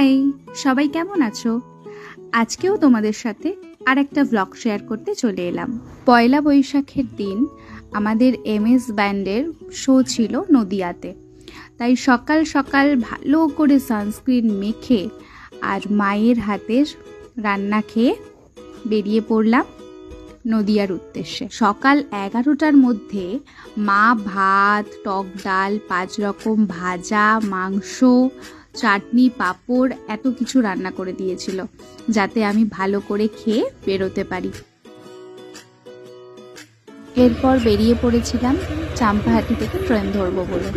High, সবাই কেমন আছো? আজকেও তোমাদের সাথে আর একটা ব্লগ শেয়ার করতে চলে এলাম। পয়লা বৈশাখের দিন আমাদের এমএস ব্যান্ডের শো ছিল নদিয়াতে। তাই সকাল সকাল ভালো করে সানস্ক্রিন মেখে আর মায়ের হাতের রান্না খেয়ে বেরিয়ে পড়লাম নদিয়ার উদ্দেশ্যে। সকাল এগারোটার মধ্যে মা ভাত, টক ডাল, পাঁচ রকম ভাজা, মাংস চাটনি, পাঁপড়, এত কিছু রান্না করে দিয়েছিল, যাতে আমি ভালো করে খেয়ে বেরোতে পারি। এরপর বেরিয়ে পড়েছিলাম চাম্পাহাটি থেকে ট্রেন ধরবো বলে।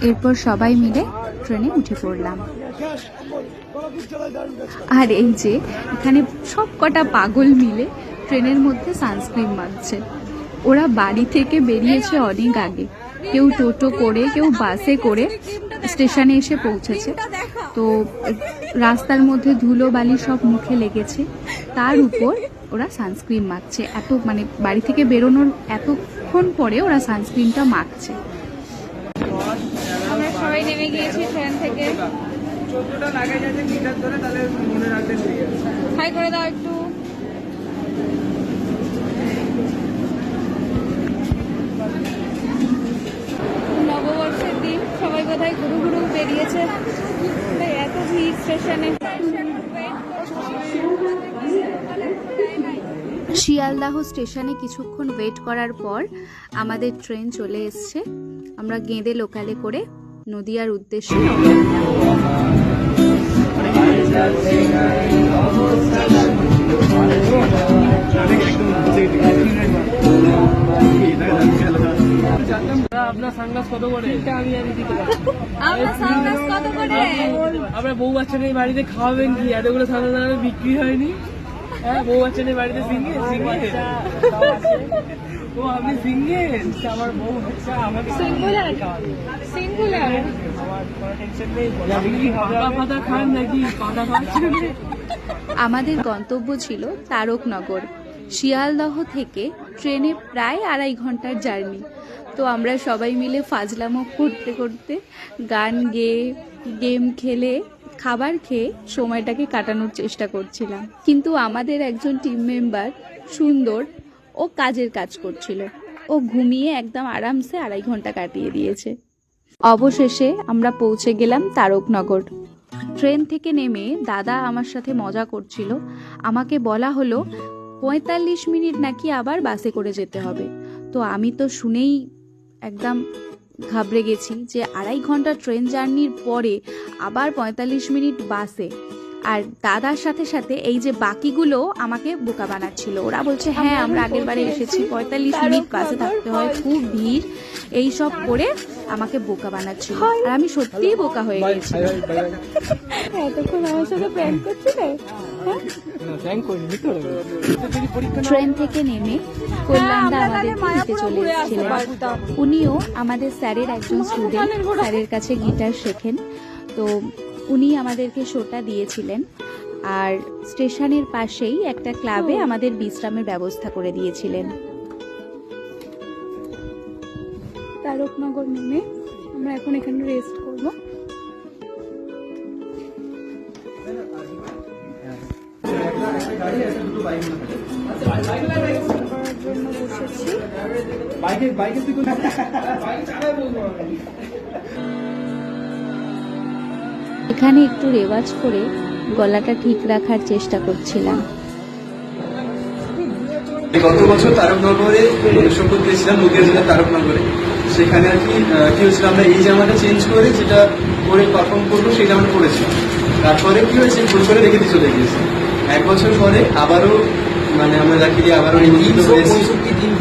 এরপর সবাই মিলে ট্রেনে উঠে পড়লাম। আর এই যে, এখানে সব কটা পাগল মিলে ট্রেনের মধ্যে সানস্ক্রিন মাখছে ওরা বাড়ি থেকে বেরিয়েছে অনেক আগে। কেউ টোটো করে, কেউ বাসে করে স্টেশনে এসে পৌঁছেছে। তো রাস্তার মধ্যে ধুলো বালি সব মুখে লেগেছে। তার উপর ওরা সানস্ক্রিন মাখছে। এত মানে বাড়ি থেকে বেরোনোর এতক্ষণ পরে ওরা সানস্ক্রিনটা মাখছে। আমরা সবাই নেমে গিয়েছি ট্রেন থেকে। মনে হাই করে দাও একটু। বেরিয়েছে। এত ভিড় স্টেশনে। শিয়ালদাহ স্টেশনে কিছুক্ষণ ওয়েট করার পর আমাদের ট্রেন চলে এসছে। আমরা গেঁদে লোকালে করে নদিয়ার উদ্দেশ্যে। আপনার সানগ্লাস কত করে? আমি দিতে আপনার বউ বাচ্চা নেই বাড়িতে খাওয়াবেন কি? এতগুলো সানগ্লাস বিক্রি হয়নি। হ্যাঁ বউ বাচ্চা নেই বাড়িতে সিঙ্গেল সিঙ্গেল। ও আপনি সিঙ্গেল? আমার বউ বাচ্চা আমাকে সিঙ্গুলার সিঙ্গুলার। পাতা খান নাকি? পাতা আমাদের গন্তব্য ছিল তারকনগর। শিয়ালদহ থেকে ট্রেনে প্রায় আড়াই ঘণ্টার জার্নি। তো আমরা সবাই মিলে ফাজলামো করতে করতে গান গেয়ে গেম খেলে, খাবার খেয়ে সময়টাকে কাটানোর চেষ্টা করছিলাম। কিন্তু আমাদের একজন টিম মেম্বার সুন্দর, ও কাজের কাজ করছিল। ও ঘুমিয়ে একদম আরামসে আড়াই ঘণ্টা কাটিয়ে দিয়েছে। অবশেষে আমরা পৌঁছে গেলাম তারকনগর। ট্রেন থেকে নেমে দাদা আমার সাথে মজা করছিল। আমাকে বলা হলো, পঁয়তাল্লিশ মিনিট নাকি আবার বাসে করে যেতে হবে। তো আমি তো শুনেই একদম ঘাবড়ে গেছি যে আড়াই ঘণ্টা ট্রেন জার্নির পরে আবার পঁয়তাল্লিশ মিনিট বাসে। আর দাদার সাথে সাথে এই যে বাকিগুলো আমাকে বোকা বানাচ্ছিল। ওরা বলছে হ্যাঁ আমরা আগের বারে এসেছি পঁয়তাল্লিশ মিনিট বাসে থাকতে হয় খুব ভিড়। এই সব করে আমাকে বোকা বানাচ্ছিল। আর আমি সত্যিই বোকা হয়ে গেছি। এতক্ষণ আমার সাথে প্র্যাঙ্ক করছিলে? ট্রেন থেকে নেমে কল্যাণদা আমাদেরকে নিতে চলে এসেছিলেন। উনিও আমাদের স্যারের একজন স্টুডেন্ট স্যারের কাছে গিটার শেখেন। তো উনি আমাদেরকে শোটা দিয়েছিলেন। আর স্টেশনের পাশেই একটা ক্লাবে আমাদের বিশ্রামের ব্যবস্থা করে দিয়েছিলেন। তারকনগর নেমে আমরা এখন এখানে রেস্ট বাইকে বাইকে তুই এখানে একটু রেওয়াজ করে গলাটা ঠিক রাখার চেষ্টা করছিলাম। গত বছর তারকনগরে করতে এসেছিলাম নদিয়া জেলার তারকনগরে। সেখানে আর কি কি হয়েছিল আমরা এই জামাটা চেঞ্জ করে যেটা পরে পারফর্ম করব সেই জামাটা পরেছিলাম তারপরে কি হয়েছে ভুল করে রেখে দিয়ে চলে গিয়েছে। এক বছর পরে আবারও মানে আমরা দেখি যে আবারও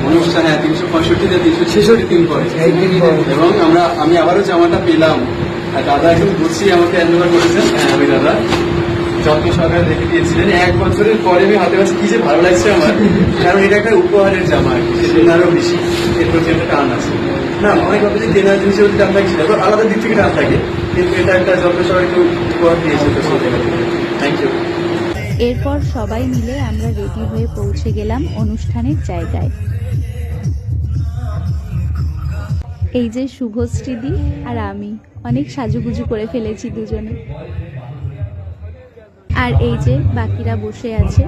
অনুষ্ঠান হ্যাঁ তিনশো পঁয়ষট্টি থেকে তিনশো ছেষট্টি দিন পরে। এবং আমরা আমি আবারও জামাটা পেলাম। আর দাদা এখন গুছিয়ে আমাকে হ্যান্ড করেছেন। হ্যাঁ আমি দাদা যত্ন সহকারে রেখে দিয়েছিলেন। এক বছরের পরে আমি হাতে কাছে কি যে ভালো লাগছে আমার। কারণ এটা একটা উপহারের জামা আর কি বেশি। এর প্রতি একটা টান আছে। না অনেক কথা যে কেনার জিনিসের প্রতি টান থাকছিল তো আলাদা দিক থেকে টান থাকে। কিন্তু এটা একটা যত্ন সহকারে কেউ উপহার দিয়েছে তো থ্যাংক ইউ এরপর সবাই মিলে আমরা রেডি হয়ে পৌঁছে গেলাম অনুষ্ঠানের জায়গায়। এই যে শুভশ্রীদি আর আমি, অনেক সাজুগুজু করে ফেলেছি দুজনে। আর এই যে বাকিরা বসে আছে,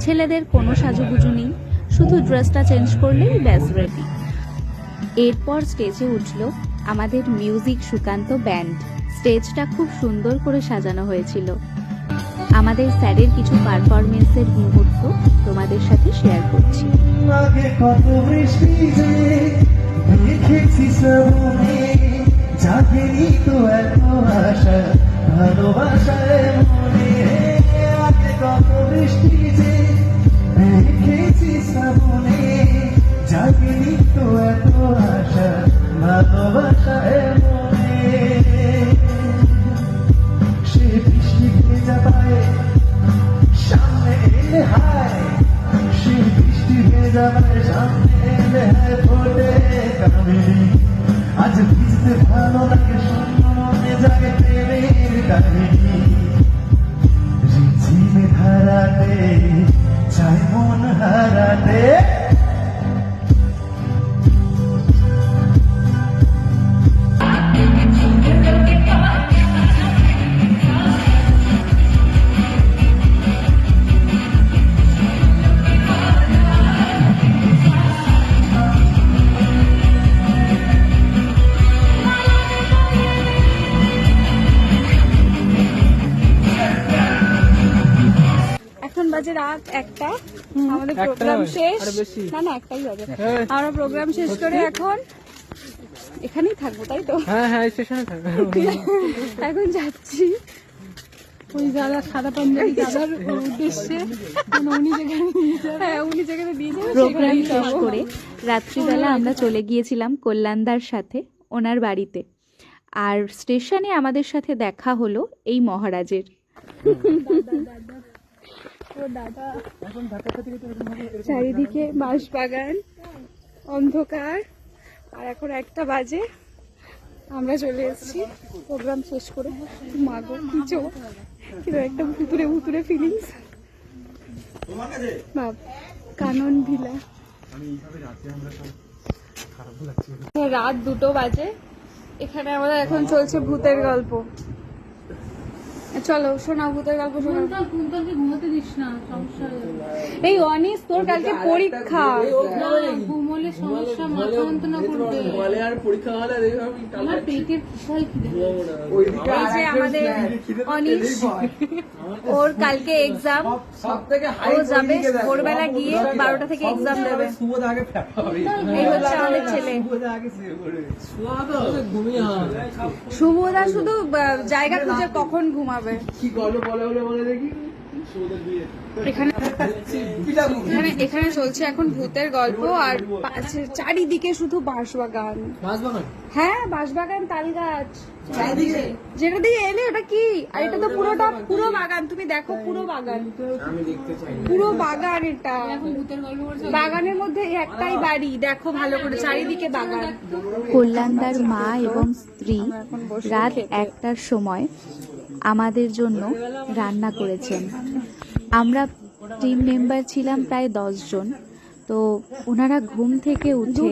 ছেলেদের কোনো সাজুগুজু নেই, শুধু ড্রেসটা চেঞ্জ করলেই ব্যাস রেডি এরপর স্টেজে উঠল আমাদের মিউজিক সুকান্ত ব্যান্ড। স্টেজটা খুব সুন্দর করে সাজানো হয়েছিল। আমাদের স্যারের কিছু পারফরমেন্সের মুহূর্ত তোমাদের সাথে শেয়ার করছি। হায় সে বৃষ্টি ভেজা সামনে এলে হায় ফোটে কামিনী আজ ভিজতে ভালো লাগে শূন্য মনে জাগে প্রেমের কাহিনী রিঝিমে ধারাতে, চাই মন হারাতে। রাত একটা। আমাদের প্রোগ্রাম শেষ। না না একটাই বাজে হ্যাঁ। আমরা প্রোগ্রাম শেষ করে এখন এখানেই থাকব তাই তো? হ্যাঁ হ্যাঁ স্টেশনে থাকবে। এখন যাচ্ছি। ওই দাদা সাদা পাঞ্জাবি দাদার উদ্দেশ্যে। উনি যেখানে হ্যাঁ উনি যেখানে যাবে প্রোগ্রাম শেষ করে রাত্রিবেলা আমরা চলে গিয়েছিলাম কল্যাণদার সাথে ওনার বাড়িতে। আর স্টেশনে আমাদের সাথে দেখা হলো এই মহারাজের। চারিদিকে বাঁশ বাগান, অন্ধকার। আর এখন একটা বাজে। আমরা চলে এসেছি। প্রোগ্রাম শেষ করে। মাগো কি চোখ। কিন্তু একটা ভুতুরে ভুতুরে ফিলিংস বাপ কানন ভিলা। রাত দুটো বাজে। এখানে আমাদের এখন চলছে ভূতের গল্প। চলো শোনাও ভূতের গল্প শোনাও। ঘুমোতে দিস না? সমস্যা এই অনিস তোর কালকে পরীক্ষা। না, ঘুমোলে সমস্যা মাথা যন্ত্রণা করবে। আর পরীক্ষা হলে আমার পেটের বিশাল খিদে এই যে আমাদের অনিশ ওর কালকে এক্সাম যাবে ভোরবেলা গিয়ে বারোটা থেকে এক্সাম দেবে। সুবোধ আগে এই হচ্ছে আমাদের ছেলে। সুবোধ শুধু জায়গা খুঁজে কখন ঘুমাবে? কি গল্প বলে বলে বলে দেখি। এখানে এখানে এখানে চলছে এখন ভূতের গল্প আর চারিদিকে শুধু বাঁশবাগান। বাগান হ্যাঁ বাঁশবাগান তাল গাছ যেটা দিয়ে এলে ওটা কি? আর এটা তো পুরোটা পুরো বাগান। তুমি দেখো পুরো বাগান। আমি দেখতে চাই পুরো বাগান এটা। বাগানের মধ্যে একটাই বাড়ি। দেখো ভালো করে চারিদিকে বাগান। কল্যাণদার মা এবং স্ত্রী রাত একটার সময় আমাদের জন্য রান্না করেছেন। আমরা টিম মেম্বার ছিলাম প্রায় দশ জন। তো ওনারা ঘুম থেকে উঠে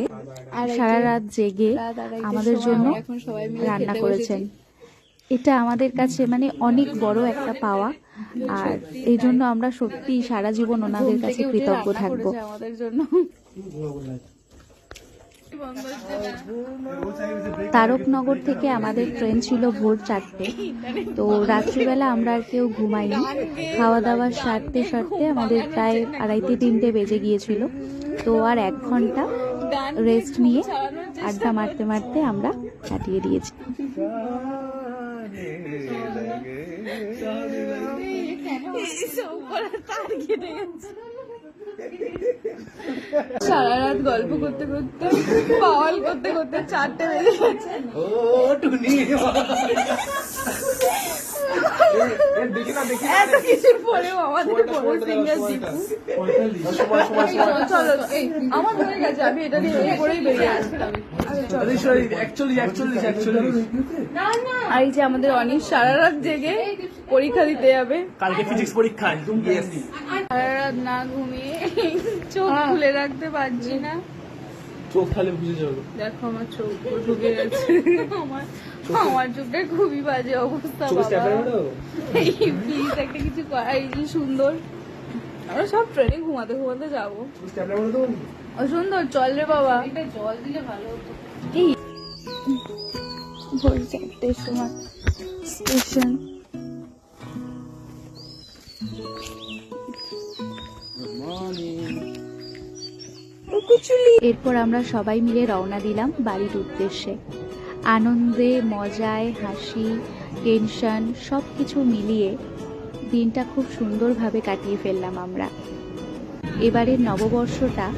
সারা রাত জেগে আমাদের জন্য রান্না করেছেন। এটা আমাদের কাছে মানে অনেক বড় একটা পাওয়া। আর এই জন্য আমরা সত্যি সারা জীবন ওনাদের কাছে কৃতজ্ঞ থাকব। আমাদের জন্য তারকনগর থেকে আমাদের ট্রেন ছিল ভোর চারটে। তো রাত্রিবেলা আমরা আর কেউ ঘুমাইনি। খাওয়া দাওয়া সারতে সারতে আমাদের প্রায় আড়াইতে তিনটে বেজে গিয়েছিল। তো আর এক ঘণ্টা রেস্ট নিয়ে আড্ডা মারতে মারতে আমরা কাটিয়ে দিয়েছি। সারা রাত গল্প করতে করতে পাওয়াল করতে করতে চারটে বেজে গেছে। ও টুনি। এত কিছুর পরেও আমাদের বড় সিঙ্গার দীপু? চলো এই আমার গেছে আমি এটা নিয়ে এই করেই বেরিয়ে আসলাম একচল্লিশ একচল্লিশ একচল্লিশ আর এই যে আমাদের অনিশ সারা রাত জেগে পরীক্ষা দিতে যাবে। কালকে ফিজিক্স পরীক্ষায় সারা রাত না ঘুমিয়ে চোখ খুলে রাখতে পারছি না। চোখ তাহলে বুঝে যাবে। দেখো আমার চোখ ঢুকে গেছে। আমার আমার চোখটা খুবই বাজে অবস্থা বাবা। এই প্লিজ একটা কিছু করা এই যে সুন্দর। আমরা সব ট্রেনে ঘুমাতে ঘুমাতে যাব। ও সুন্দর চল রে বাবা। এটা জল দিলে ভালো হতো। এই ভোর চারটের সময় স্টেশন এরপর আমরা সবাই মিলে রওনা দিলাম বাড়ির উদ্দেশ্যে। আনন্দে, মজায়, হাসি, টেনশন সব কিছু মিলিয়ে দিনটা খুব সুন্দরভাবে কাটিয়ে ফেললাম আমরা। এবারের নববর্ষটা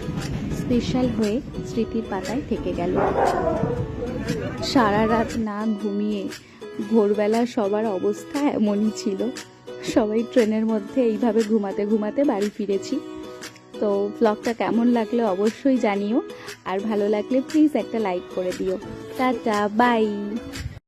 স্পেশাল হয়ে স্মৃতির পাতায় থেকে গেল। সারা রাত না ঘুমিয়ে ভোরবেলা সবার অবস্থা এমনই ছিল। সবাই ট্রেনের মধ্যে এইভাবে ঘুমাতে ঘুমাতে বাড়ি ফিরেছি। তো ব্লগটা কেমন লাগলে অবশ্যই জানিও। আর ভালো লাগলে প্লিজ একটা লাইক করে দিও। Tata bye